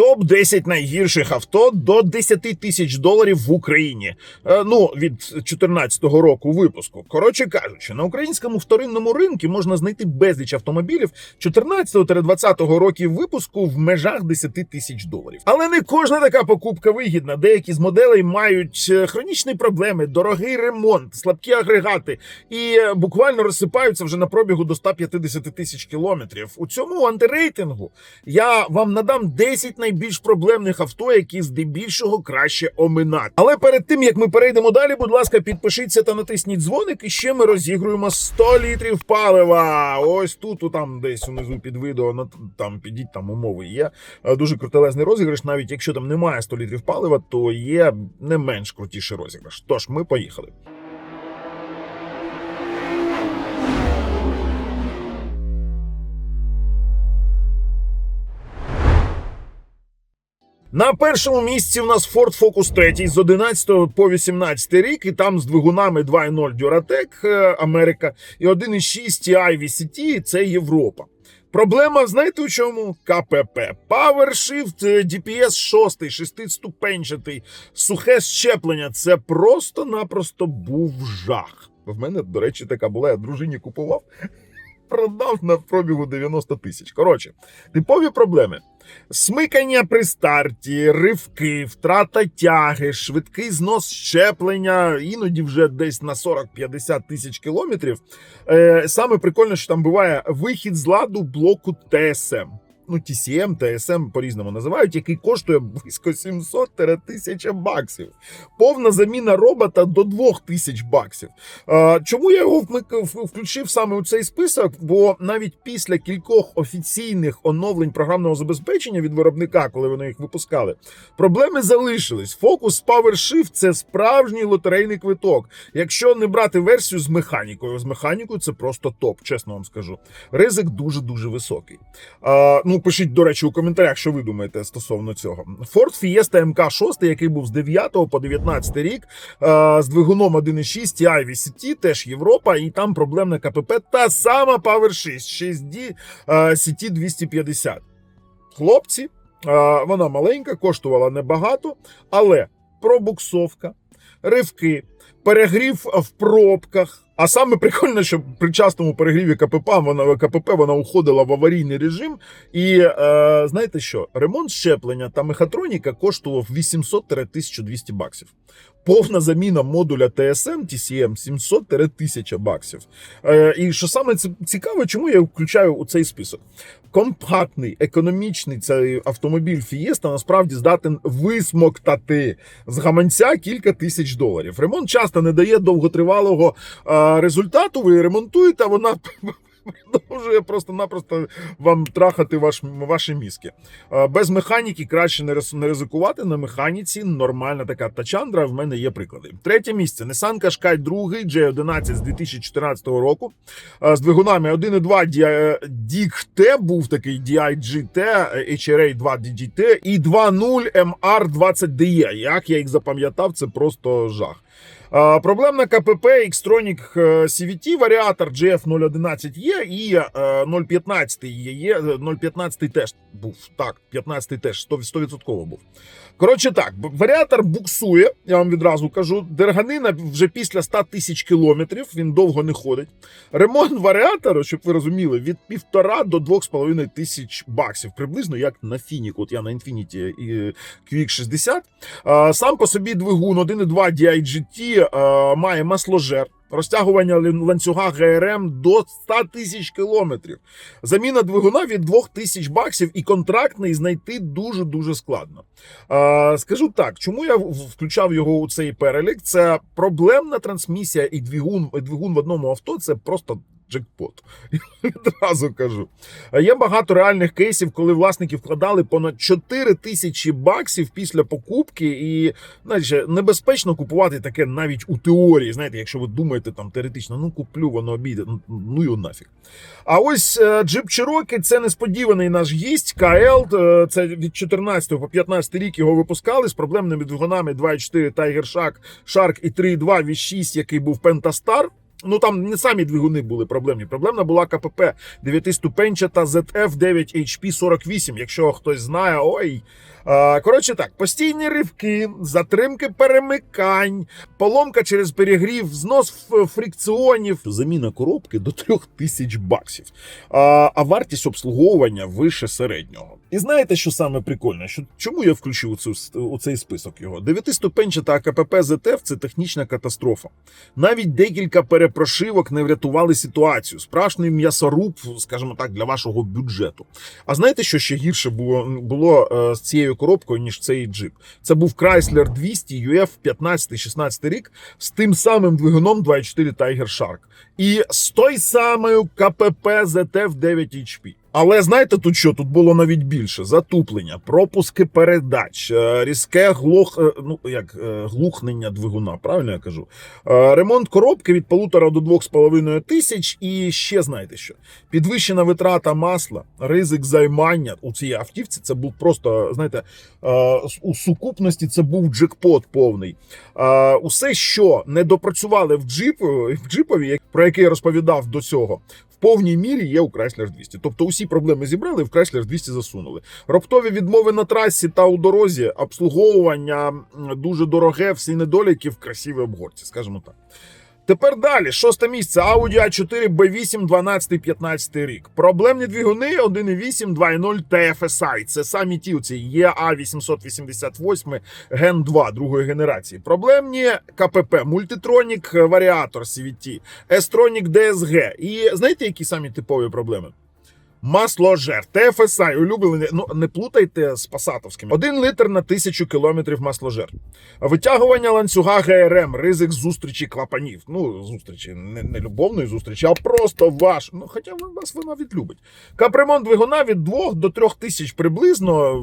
Топ 10 найгірших авто до 10 тисяч доларів в Україні. Е, ну від 2014 року випуску. Коротше кажучи, на українському вторинному ринку можна знайти безліч автомобілів 14-20 років випуску в межах 10 тисяч доларів. Але не кожна така покупка вигідна. Деякі з моделей мають е, хронічні проблеми, дорогий ремонт, слабкі агрегати і е, буквально розсипаються вже на пробігу до 150 тисяч кілометрів. У цьому антирейтингу я вам надам 10 найбільш проблемних авто, які здебільшого краще оминати. Але перед тим як ми перейдемо далі, будь ласка, підпишіться та натисніть дзвоник. І ще ми розігруємо 100 літрів палива. Ось тут, там десь унизу під відео, там підіть, там умови є. Е, Дуже крутелезний розіграш. Навіть якщо там немає 100 літрів палива, то є не менш крутіший розіграш. Тож ми поїхали. На першому місці в нас Ford Focus 3 з 11 по 18 рік, і там з двигунами 2.0 Duratec е, Америка і 1.6 TI VCT – це Європа. Проблема, знаєте у чому? КПП. PowerShift, е, DPS 6, шестиступенчатий, сухе щеплення. Це просто-напросто був жах. В мене, до речі, така була. Я дружині купував, продав на пробігу 90 тисяч. Коротше, типові проблеми. Смикання при старті, ривки, втрата тяги, швидкий знос щеплення, іноді вже десь на 40-50 тисяч кілометрів. Е, саме прикольне, що там буває вихід з ладу блоку ТСМ. Ну, TCM, TSM по-різному називають, який коштує близько 700-1000 баксів. Повна заміна робота до 2000 баксів. Чому я його включив саме у цей список? Бо навіть після кількох офіційних оновлень програмного забезпечення від виробника, коли вони їх випускали, проблеми залишились. Фокус PowerShift – це справжній лотерейний квиток. Якщо не брати версію з механікою, з механікою це просто топ, чесно вам скажу. Ризик дуже дуже високий. А, ну, пишіть, до речі, у коментарях, що ви думаєте стосовно цього. Ford Fiesta MK6, який був з 9 по 19 рік, а, з двигуном 1.6 TI VCT, теж Європа, і там проблемне КПП. Та сама Power 6 6D а, CT 250. Хлопці, а, вона маленька, коштувала небагато, але пробуксовка, ривки, перегрів в пробках. А саме прикольне, що при частому перегріві КПП вона КПП вона уходила в аварійний режим. І е, знаєте що? Ремонт щеплення та мехатроніка коштував 800-1200 баксів. Повна заміна модуля TSM TCM 700-1000 баксів. Е, і що саме ці- цікаве, чому я включаю у цей список? Компактний, економічний цей автомобіль Fiesta насправді здатен висмоктати з гаманця кілька тисяч доларів. Ремонт часто не дає довготривалого результату. Ви ремонтуєте, а вона продовжує просто-напросто вам трахати ваш, ваші мізки. Без механіки краще не ризикувати. На механіці нормальна така тачандра. В мене є приклади. Третє місце Nissan Qashqai 2 J11 з 2014 року. З двигунами 1.2 Di- DIG-T був такий DIG-T, HRA 2 DGT і 2.0 MR20DE. Як я їх запам'ятав, це просто жах. Е, Проблемна КПП Xtronic е, CVT варіатор GF011 є і е, 015 є. є. е, 015 теж був. Так, 15 теж 100%, 100% був. Коротше так, варіатор буксує, я вам відразу кажу. Дерганина вже після 100 тисяч кілометрів, він довго не ходить. Ремонт варіатора, щоб ви розуміли, від півтора до двох з половиною тисяч баксів, приблизно як на Фініку. От я на Infiniti і QX60. Е, Сам по собі двигун 1.2 DIGT е, має масложер. Розтягування ланцюга ГРМ до 100 тисяч кілометрів. Заміна двигуна від 2 тисяч баксів і контрактний знайти дуже дуже складно. Е, скажу так, чому я включав його у цей перелік? Це проблемна трансмісія і двигун, і двигун в одному авто. Це просто джекпот. Я відразу кажу. Е, Є багато реальних кейсів, коли власники вкладали понад 4 тисячі баксів після покупки, і знаєте, небезпечно купувати таке навіть у теорії. Знаєте, якщо ви думаєте там теоретично, ну куплю, воно обійде, ну, ну його нафіг. А ось е, Jeep Cherokee – це несподіваний наш гість. КЛ, е, це від 14 по 15 рік його випускали з проблемними двигунами 2.4 Tiger Shark, Shark і 3.2 V6, який був Pentastar. Ну там не самі двигуни були проблемні. Проблемна була КПП 9-ступенчата ZF 9 HP 48. Якщо хтось знає, ой. Коротше так, постійні ривки, затримки перемикань, поломка через перегрів, знос фрикціонів, заміна коробки до 3000 баксів. А, вартість обслуговування вище середнього. І знаєте, що саме прикольне? Що чому я включив у, цей список його? Дев'ятиступенчата КПП ЗТФ це технічна катастрофа. Навіть декілька перепрошивок не врятували ситуацію. Справжній м'ясоруб, скажімо так, для вашого бюджету. А знаєте, що ще гірше було, було е, з цією коробкою, ніж цей джип? Це був Chrysler 200 UF 15-16 рік з тим самим двигуном 2.4 Tiger Shark. І з той самою КПП ZF 9 HP. Але знаєте тут що? Тут було навіть більше: затуплення, пропуски передач, е, різке глух, е, ну як е, глухнення двигуна, правильно я кажу. Ремонт коробки від полутора до двох з половиною тисяч. І ще знаєте що? Підвищена витрата масла, ризик займання у цій автівці. Це був просто, знаєте, у сукупності це був джекпот повний. Усе, що не допрацювали в джип, в джипові, про який я розповідав до цього. В повній мірі є у Chrysler 200. Тобто усі проблеми зібрали, в Chrysler 200 засунули. Раптові відмови на трасі та у дорозі, обслуговування дуже дороге, всі недоліки в красивій обгорці, скажімо так. Тепер далі, шосте місце Audi A4 B8 12-15 рік. Проблемні двигуни 1.8, 2.0 TFSI. Це самі ті ці EA 888 Gen 2 другої генерації. Проблемні КПП, мультитронік варіатор CVT, S-Tronic DSG. І знаєте, які самі типові проблеми? Масложер, ТФСА, улюблене. ну не плутайте з пасатовським. Один літр на тисячу кілометрів масложер. Витягування ланцюга ГРМ, ризик зустрічі клапанів. Ну, зустрічі, не, не любовної зустрічі, а просто ваш. Ну, хоча вас вона відлюбить. Капремонт двигуна від 2 до 3 тисяч приблизно.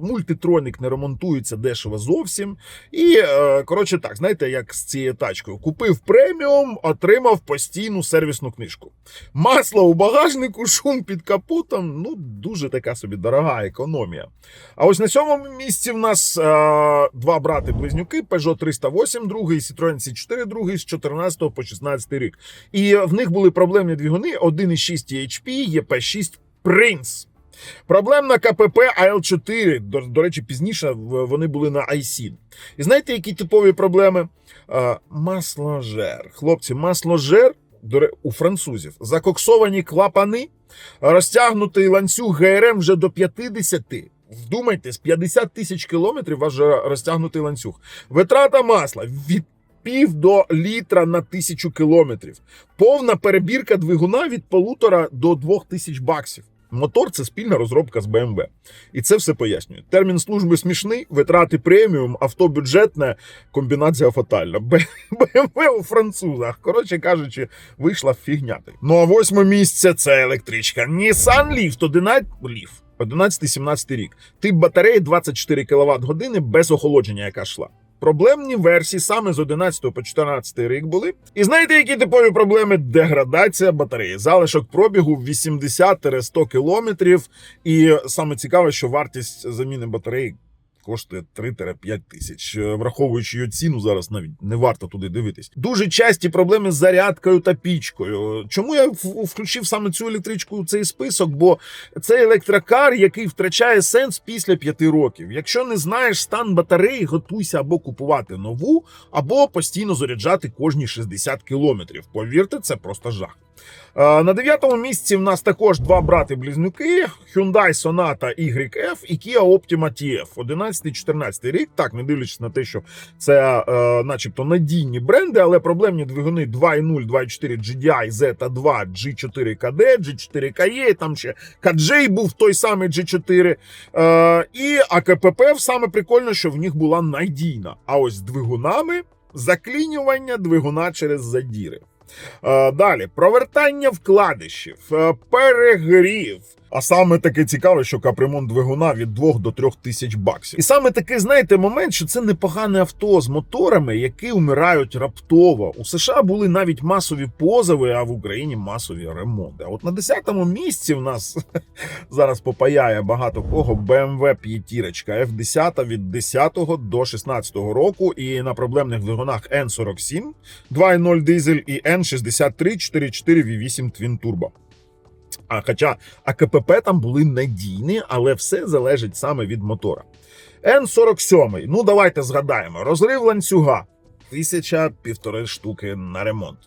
Мультитронік не ремонтується дешево зовсім. І, е, коротше, так, знаєте, як з цією тачкою. Купив преміум, отримав постійну сервісну книжку. Масло у багажнику, шум під капотом. Ну, дуже така собі дорога економія. А ось на сьомому місці в нас е, два брати-близнюки: Peugeot 308, другий, Citroen C4, другий з 14 по 16 рік. І в них були проблемні двигуни 1,6 HP, EP6 Prince. Проблемна КПП АЛ4. До, до речі, пізніше вони були на IC. І знаєте, які типові проблеми? Е, масложер. Хлопці, масложер у французів. Закоксовані клапани, розтягнутий ланцюг ГРМ вже до 50. Вдумайтесь, 50 тисяч кілометрів ваш розтягнутий ланцюг. Витрата масла від пів до літра на тисячу кілометрів. Повна перебірка двигуна від полутора до двох тисяч баксів. Мотор це спільна розробка з BMW. І це все пояснює. Термін служби смішний, витрати преміум, авто бюджетне, комбінація фатальна. BMW у французах. Коротше кажучи, вийшла фігня. Ну а восьме місце це електричка. Nissan Leaf 11 Leaf. 11-17 рік. Тип батареї 24 кВт години без охолодження, яка йшла. Проблемні версії саме з 11 по 14 рік були. І знаєте, які типові проблеми? Деградація батареї, залишок пробігу 80-100 кілометрів. І саме цікаве, що вартість заміни батареї коштує 3-5 тисяч. Е, Враховуючи її ціну, зараз навіть не варто туди дивитись. Дуже часті проблеми з зарядкою та пічкою. Чому я включив саме цю електричку у цей список? Бо це електрокар, який втрачає сенс після 5 років. Якщо не знаєш стан батареї, готуйся або купувати нову, або постійно заряджати кожні 60 кілометрів. Повірте, це просто жах. Е, На дев'ятому місці в нас також два брати-близнюки: Hyundai Sonata YF і Kia Optima TF. 11-14 рік. Так, не дивлячись на те, що це, е, начебто, надійні бренди, але проблемні двигуни 2.0, 2.4 GDI, Z2, G4 KD, G4 KE, там ще KJ був той самий G4. Е, і АКПП саме прикольно, що в них була надійна. А ось з двигунами заклінювання двигуна через задіри. Е, Далі провертання вкладишів, е, перегрів. А саме таке цікаве, що капремонт двигуна від 2 до 3 тисяч баксів. І саме такий, знаєте, момент, що це непогане авто з моторами, які умирають раптово. У США були навіть масові позови, а в Україні масові ремонти. А от на 10-му місці в нас зараз попаяє багато кого BMW п'ятірочка F10 від 10 до 16 року. І на проблемних двигунах N47, 2.0 дизель і N63 44 V8 Twin Turbo. А хоча АКПП там були надійні, але все залежить саме від мотора. Н47. Ну, давайте згадаємо. Розрив ланцюга. Тисяча півтори штуки на ремонт.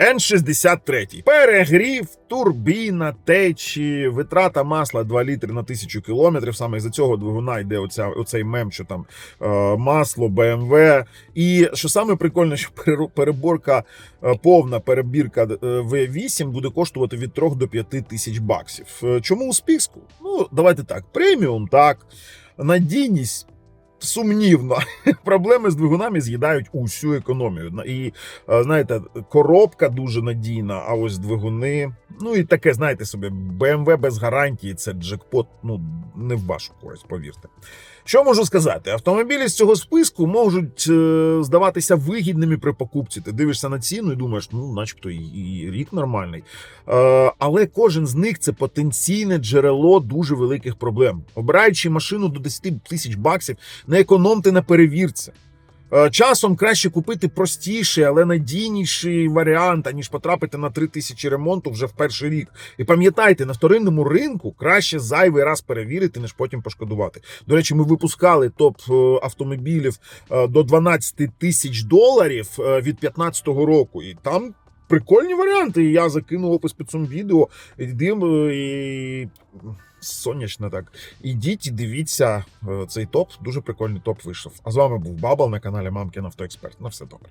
Н63. Перегрів, турбіна, течі, витрата масла 2 літри на тисячу кілометрів. Саме із-за цього двигуна йде оця, оцей мем, що там е, масло, БМВ. І що саме прикольне, що переборка, е, повна перебірка е, V8 буде коштувати від 3 до 5 тисяч баксів. Чому у списку? Ну, давайте так. Преміум, так. Надійність. Сумнівно, проблеми з двигунами з'їдають усю економію. І е, знаєте, коробка дуже надійна, а ось двигуни. Ну і таке, знаєте собі, BMW без гарантії це джекпот, ну не в вашу користь, повірте. Що можу сказати? Автомобілі з цього списку можуть е, здаватися вигідними при покупці. Ти дивишся на ціну і думаєш, ну, начебто, і рік нормальний. Е, але кожен з них це потенційне джерело дуже великих проблем. Обираючи машину до 10 тисяч баксів, не економте на перевірці. Е, Часом краще купити простіший, але надійніший варіант, аніж потрапити на 3 тисячі ремонту вже в перший рік. І пам'ятайте, на вторинному ринку краще зайвий раз перевірити, ніж потім пошкодувати. До речі, ми випускали топ е, автомобілів е, до 12 тисяч доларів від 2015 року, і там. Прикольні варіанти. Я закинув опис під цим відео. І сонячно так. Ідіть дивіться е, цей топ. Дуже прикольний топ вийшов. А з вами був Бабл на каналі Мамкін Автоексперт. На все добре.